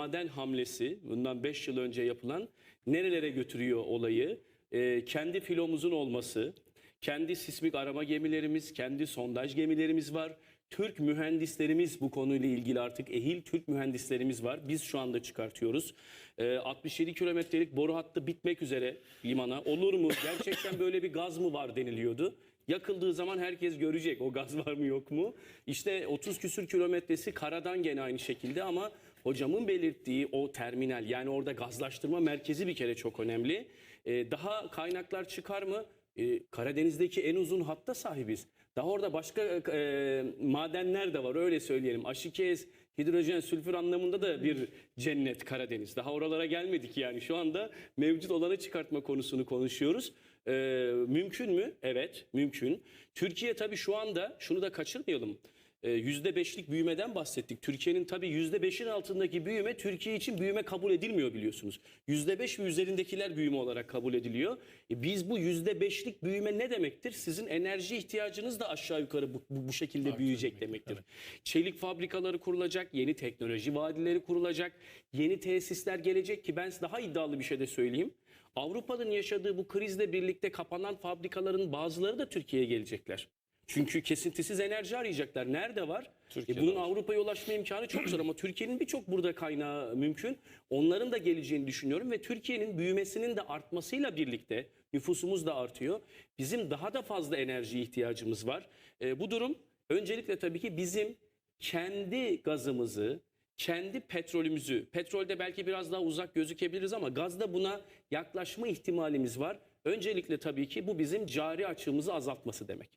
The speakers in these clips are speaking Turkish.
maden hamlesi bundan 5 yıl önce yapılan nerelere götürüyor olayı? E, kendi filomuzun olması, kendi sismik arama gemilerimiz, kendi sondaj gemilerimiz var. Türk mühendislerimiz bu konuyla ilgili artık ehil Türk mühendislerimiz var. Biz şu anda çıkartıyoruz. Ee, 67 kilometrelik boru hattı bitmek üzere limana. Olur mu? Gerçekten böyle bir gaz mı var deniliyordu. Yakıldığı zaman herkes görecek o gaz var mı yok mu. İşte 30 küsür kilometresi karadan gene aynı şekilde ama hocamın belirttiği o terminal yani orada gazlaştırma merkezi bir kere çok önemli. Ee, daha kaynaklar çıkar mı? Ee, Karadeniz'deki en uzun hatta sahibiz. Daha orada başka e, madenler de var öyle söyleyelim. Aşikez, hidrojen, sülfür anlamında da bir cennet Karadeniz. Daha oralara gelmedik yani. Şu anda mevcut olanı çıkartma konusunu konuşuyoruz. Ee, mümkün mü? Evet, mümkün. Türkiye tabii şu anda şunu da kaçırmayalım. Ee, %5'lik büyümeden bahsettik. Türkiye'nin tabii %5'in altındaki büyüme Türkiye için büyüme kabul edilmiyor biliyorsunuz. %5 ve üzerindekiler büyüme olarak kabul ediliyor. E biz bu %5'lik büyüme ne demektir? Sizin enerji ihtiyacınız da aşağı yukarı bu, bu, bu şekilde büyüyecek demektir. Çelik fabrikaları kurulacak, yeni teknoloji vadileri kurulacak, yeni tesisler gelecek ki ben daha iddialı bir şey de söyleyeyim. Avrupa'nın yaşadığı bu krizle birlikte kapanan fabrikaların bazıları da Türkiye'ye gelecekler. Çünkü kesintisiz enerji arayacaklar. Nerede var? Türkiye'de E bunun var. Avrupa'ya ulaşma imkanı çok zor ama Türkiye'nin birçok burada kaynağı mümkün. Onların da geleceğini düşünüyorum ve Türkiye'nin büyümesinin de artmasıyla birlikte nüfusumuz da artıyor. Bizim daha da fazla enerji ihtiyacımız var. E, bu durum öncelikle tabii ki bizim kendi gazımızı, kendi petrolümüzü, petrolde belki biraz daha uzak gözükebiliriz ama gazda buna yaklaşma ihtimalimiz var. Öncelikle tabii ki bu bizim cari açığımızı azaltması demek.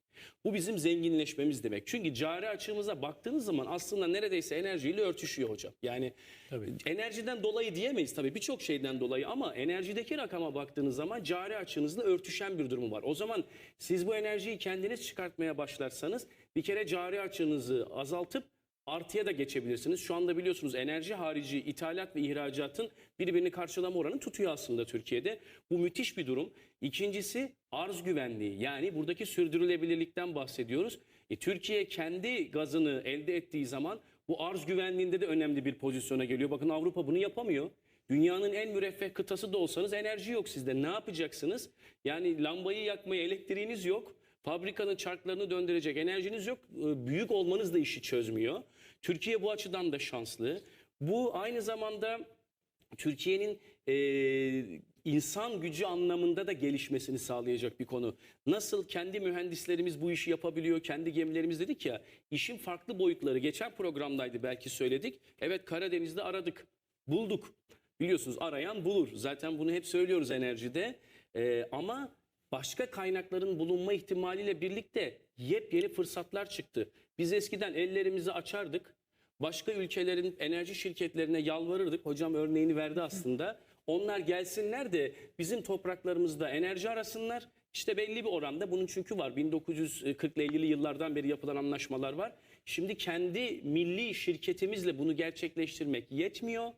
Bu bizim zenginleşmemiz demek. Çünkü cari açığımıza baktığınız zaman aslında neredeyse enerjiyle örtüşüyor hocam. Yani enerjiden dolayı diyemeyiz tabii birçok şeyden dolayı ama enerjideki rakama baktığınız zaman cari açığınızla örtüşen bir durumu var. O zaman siz bu enerjiyi kendiniz çıkartmaya başlarsanız bir kere cari açığınızı azaltıp artıya da geçebilirsiniz. Şu anda biliyorsunuz enerji harici ithalat ve ihracatın birbirini karşılama oranı tutuyor aslında Türkiye'de. Bu müthiş bir durum. İkincisi arz güvenliği. Yani buradaki sürdürülebilirlikten bahsediyoruz. E, Türkiye kendi gazını elde ettiği zaman bu arz güvenliğinde de önemli bir pozisyona geliyor. Bakın Avrupa bunu yapamıyor. Dünyanın en müreffeh kıtası da olsanız enerji yok sizde. Ne yapacaksınız? Yani lambayı yakmaya elektriğiniz yok. Fabrikanın çarklarını döndürecek enerjiniz yok. Ee, Büyük olmanız da işi çözmüyor. Türkiye bu açıdan da şanslı. Bu aynı zamanda Türkiye'nin e, insan gücü anlamında da gelişmesini sağlayacak bir konu. Nasıl kendi mühendislerimiz bu işi yapabiliyor, kendi gemilerimiz dedik ya, işin farklı boyutları. Geçen programdaydı belki söyledik. Evet Karadeniz'de aradık, bulduk. Biliyorsunuz arayan bulur. Zaten bunu hep söylüyoruz enerjide. E, ama başka kaynakların bulunma ihtimaliyle birlikte yepyeni fırsatlar çıktı. Biz eskiden ellerimizi açardık. Başka ülkelerin enerji şirketlerine yalvarırdık. Hocam örneğini verdi aslında. Onlar gelsinler de bizim topraklarımızda enerji arasınlar. İşte belli bir oranda bunun çünkü var. 1940'lı 50'li yıllardan beri yapılan anlaşmalar var. Şimdi kendi milli şirketimizle bunu gerçekleştirmek yetmiyor.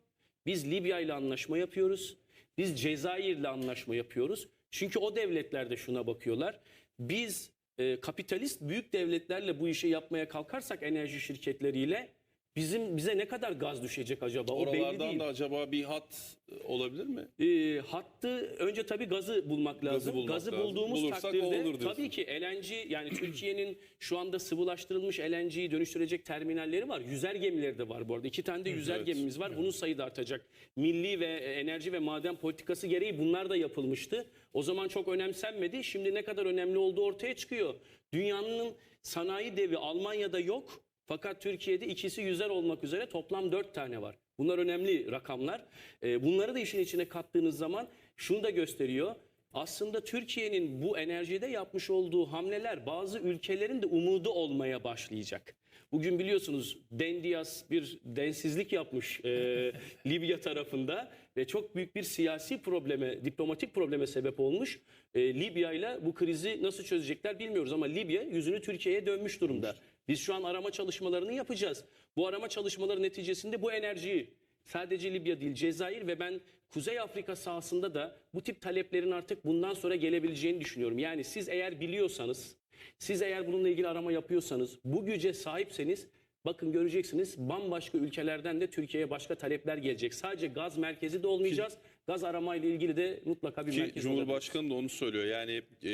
Biz Libya ile anlaşma yapıyoruz. Biz Cezayir'le anlaşma yapıyoruz. Çünkü o devletler de şuna bakıyorlar. Biz e, kapitalist büyük devletlerle bu işi yapmaya kalkarsak enerji şirketleriyle bizim bize ne kadar gaz düşecek acaba? O belli Oralardan değil. da acaba bir hat olabilir mi? E, hattı önce tabii gazı bulmak lazım. bulmak gazı lazım. bulduğumuz Bulursak takdirde olur tabii ki LNG yani Türkiye'nin şu anda sıvılaştırılmış LNG'yi dönüştürecek terminalleri var. Yüzer gemileri de var bu arada. İki tane de yüzer evet. gemimiz var. Bunun sayı da artacak. Milli ve e, enerji ve maden politikası gereği bunlar da yapılmıştı. O zaman çok önemsenmedi. Şimdi ne kadar önemli olduğu ortaya çıkıyor. Dünyanın sanayi devi Almanya'da yok. Fakat Türkiye'de ikisi yüzer olmak üzere toplam dört tane var. Bunlar önemli rakamlar. Ee, bunları da işin içine kattığınız zaman şunu da gösteriyor. Aslında Türkiye'nin bu enerjide yapmış olduğu hamleler bazı ülkelerin de umudu olmaya başlayacak. Bugün biliyorsunuz Dendias bir densizlik yapmış e, Libya tarafında ve çok büyük bir siyasi probleme, diplomatik probleme sebep olmuş. E, Libya ile bu krizi nasıl çözecekler bilmiyoruz ama Libya yüzünü Türkiye'ye dönmüş durumda. Biz şu an arama çalışmalarını yapacağız. Bu arama çalışmaları neticesinde bu enerjiyi sadece Libya değil Cezayir ve ben Kuzey Afrika sahasında da bu tip taleplerin artık bundan sonra gelebileceğini düşünüyorum. Yani siz eğer biliyorsanız, siz eğer bununla ilgili arama yapıyorsanız, bu güce sahipseniz Bakın göreceksiniz bambaşka ülkelerden de Türkiye'ye başka talepler gelecek. Sadece gaz merkezi de olmayacağız. Gaz aramayla ilgili de mutlaka bir Ki merkez olabilir. Cumhurbaşkanı da onu söylüyor. Yani e,